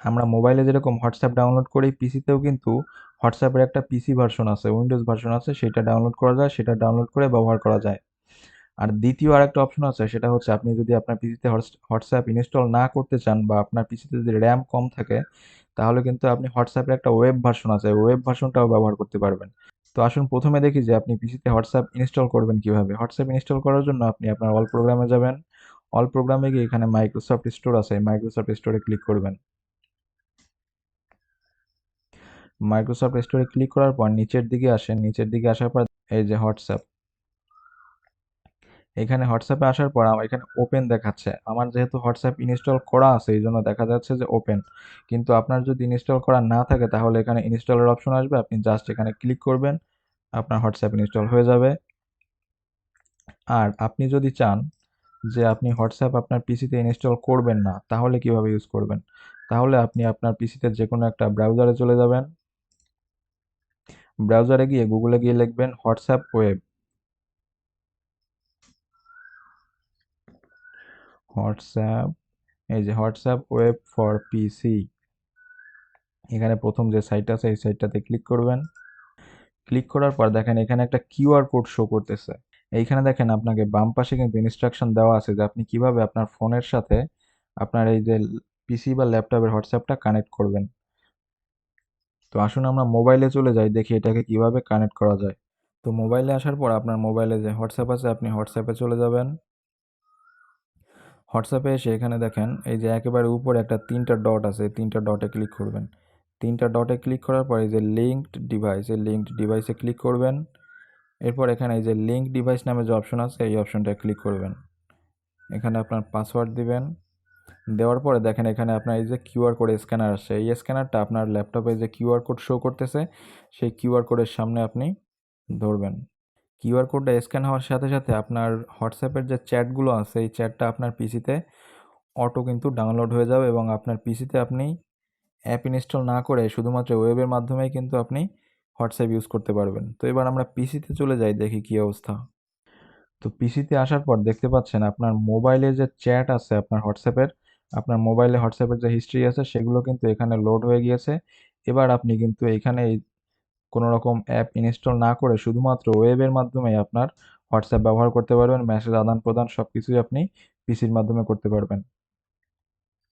আমরা মোবাইলে যেরকম হোয়াটসঅ্যাপ ডাউনলোড করি, পিসিতেও কিন্তু হোয়াটসঅ্যাপের একটা পিসি ভার্সন আছে, উইন্ডোজ ভার্সন আছে, সেটা ডাউনলোড করা যায়, সেটা ডাউনলোড করে ব্যবহার করা যায়। আর দ্বিতীয় আরেকটা অপশন আছে, সেটা হচ্ছে আপনি যদি আপনার পিসিতে হোয়াটসঅ্যাপ ইনস্টল না করতে চান বা আপনার পিসিতে যদি র্যাম কম থাকে, তাহলে কিন্তু আপনি হোয়াটসঅ্যাপের একটা ওয়েব ভার্সন আছে ওয়েব ভার্সনটাও ব্যবহার করতে পারবেন। তো আসুন প্রথমে দেখি যে আপনি পিসিতে হোয়াটসঅ্যাপ ইনস্টল করবেন কীভাবে। হোয়াটসঅ্যাপ ইনস্টল করার জন্য আপনি আপনার অল প্রোগ্রামে যাবেন, অল প্রোগ্রামে গিয়ে এখানে মাইক্রোসফট স্টোর আছে মাইক্রোসফট স্টোরে ক্লিক করবেন। মাইক্রোসফট স্টোরে ক্লিক করার পর নিচের দিকে আসেন। নিচের দিকে আসার পর এই যে হোয়াটসঅ্যাপ এখানে হোয়াটসঅ্যাপে আসার পর আমার এখানে ওপেন দেখাচ্ছে। আমার যেহেতু হোয়াটসঅ্যাপ ইনস্টল করা আছে, এই জন্য দেখা যাচ্ছে যে ওপেন কিন্তু আপনার যদি ইনস্টল করা না থাকে, তাহলে এখানে ইনস্টলের অপশন আসবে। আপনি জাস্ট এখানে ক্লিক করবেন, আপনার হোয়াটসঅ্যাপ ইনস্টল হয়ে যাবে। আর আপনি যদি চান যে আপনি হোয়াটসঅ্যাপ আপনার পিসিতে ইনস্টল করবেন না, তাহলে কীভাবে ইউজ করবেন? তাহলে আপনি আপনার পিসিতে যে কোনো একটা ব্রাউজারে চলে যাবেন। ব্রাউজারে গিয়ে গুগলে গিয়ে লিখবেন হোয়াটসঅ্যাপ ওয়েব। হোয়াটসঅ্যাপ, এই যে হোয়াটসঅ্যাপ ওয়েব ফর পিসি। এখানে প্রথম যে সাইট আছে, এই সাইটটাতে ক্লিক করবেন। ক্লিক করার পর দেখেন এখানে একটা কিউআর কোড শো করতেছে। এইখানে দেখেন আপনাকে বাম পাশে কিন্তু ইনস্ট্রাকশন দেওয়া আছে যে আপনি কীভাবে আপনার ফোনের সাথে আপনার এই যে পিসি বা ল্যাপটপের হোয়াটসঅ্যাপটা কানেক্ট করবেন। তো আসুন আমরা মোবাইলে চলে যাই, দেখি এটাকে কীভাবে কানেক্ট করা যায়। তো মোবাইলে আসার পর আপনার মোবাইলে যে হোয়াটসঅ্যাপ আছে, আপনি হোয়াটসঅ্যাপে চলে যাবেন। হোয়াটসঅ্যাপে এসে এখানে দেখেন, এই যে একেবারে উপরে একটা তিনটা ডট আছে তিনটা ডটে ক্লিক করবেন। তিনটা ডটে ক্লিক করার পর এই যে লিঙ্কড ডিভাইস এই লিঙ্কড ডিভাইসে ক্লিক করবেন। এরপর এখানে এই যে লিঙ্ক ডিভাইস নামে যে অপশন আছে, এই অপশনটা ক্লিক করবেন। এখানে আপনার পাসওয়ার্ড দিবেন। দেওয়ার পরে দেখেন এখানে আপনার এই যে কিউআর কোড স্ক্যানার আসছে, এই স্ক্যানারটা আপনার ল্যাপটপে যে কিউআর কোড শো করতেছে, সেই কিউআর কোডের সামনে আপনি ধরবেন। কিউআর কোডটা স্ক্যান হওয়ার সাথে সাথে আপনার হোয়াটসঅ্যাপের যে চ্যাটগুলো আছে, এই চ্যাটটা আপনার পিসিতে অটো কিন্তু ডাউনলোড হয়ে যাবে এবং আপনার পিসিতে আপনি অ্যাপ ইনস্টল না করে শুধুমাত্র ওয়েবের মাধ্যমেই কিন্তু আপনি হোয়াটসঅ্যাপ ইউজ করতে পারবেন। তো এবার আমরা পিসিতে চলে যাই, দেখি কী অবস্থা। তো পিসিতে আসার পর দেখতে পাচ্ছেন আপনার মোবাইলে যে চ্যাট আছে আপনার হোয়াটসঅ্যাপের আপনার মোবাইলে হোয়াটসঅ্যাপের যে হিস্ট্রি আছে, সেগুলো কিন্তু এখানে লোড হয়ে গিয়েছে। এবার আপনি কিন্তু এখানে কোনো রকম অ্যাপ ইনস্টল না করে শুধুমাত্র ওয়েবের মাধ্যমে আপনার হোয়াটসঅ্যাপ ব্যবহার করতে পারবেন। মেসেজ আদান প্রদান সব কিছুই আপনি পিসির মাধ্যমে করতে পারবেন।